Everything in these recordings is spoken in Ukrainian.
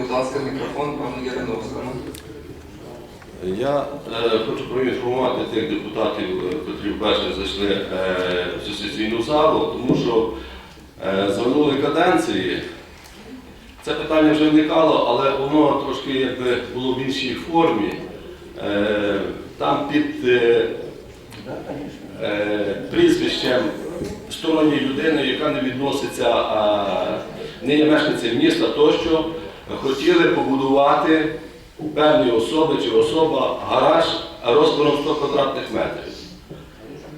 Будь ласка, мікрофон пану Яриновському. Я е, хочу проінформувати тих депутатів, е, котрі вперше зайшли е, в цю сесійну залу, тому що е, за минулої каденції це питання вже виникало, але воно трошки якби було в іншій формі. Е, там під е, е, прізвищем сторонньої людини, яка не відноситься, а не є мешканцем міста, тощо хотіли побудувати у певної особи чи особа гараж розміром 100 квадратних метрів.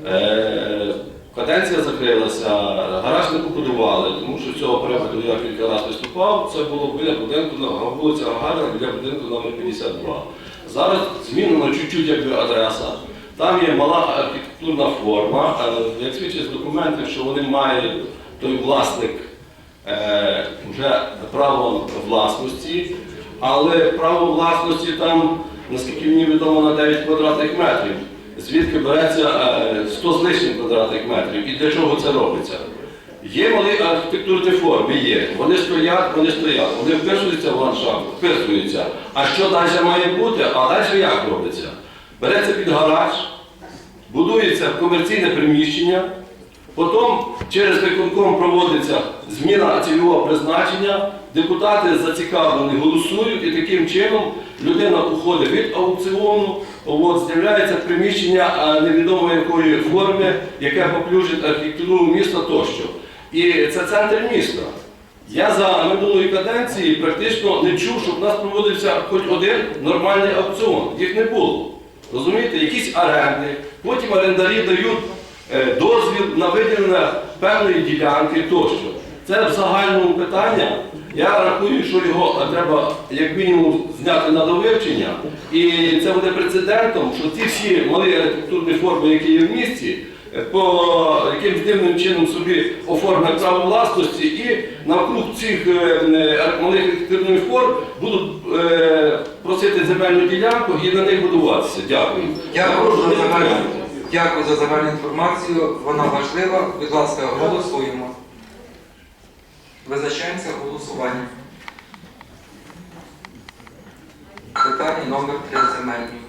Е, Каденція закрилася, гараж не побудували, тому що цього приводу я кілька разів виступав. Це було біля будинку на вулиця Гагарина, біля будинку номер 52. Зараз змінена чуть-чуть якби адреса. Там є мала архітектурна форма. Як свідчить з документів, що вони мають той власник вже право власності, але право власності там, наскільки мені відомо, на 9 квадратних метрів. Звідки береться е, 100 з лишнім квадратних метрів і для чого це робиться? Є малі архітектурні форми, є. Вони стоять, вони стоять, вони вписуються в ландшафт, вписуються. А що далі має бути? А далі як робиться? Береться під гараж, будується комерційне приміщення, потім через виконком проводиться зміна цільового призначення, депутати зацікавлені голосують, і таким чином людина уходить від аукціону, от, з'являється приміщення а, невідомо якої форми, яке поплюжить архітектуру міста тощо. І це центр міста. Я за минулої каденції практично не чув, щоб у нас проводився хоч один нормальний аукціон. Їх не було. Розумієте, якісь оренди, потім орендарі дають дозвіл на виділення певної ділянки тощо. Це в загальному питання. Я рахую, що його треба як мінімум зняти на довивчення. І це буде прецедентом, що ці всі малі архітектурні форми, які є в місті, е, по якимсь дивним чином собі оформлять право власності і навкруг цих е, е, малих архітектурних форм будуть е, просити земельну ділянку і на них будуватися. Дякую. Дякую Прошу не. Дякую за загальну інформацію. Вона важлива. Будь ласка, голосуємо. Визначаємося голосуванням. Питання номер 3 земельні.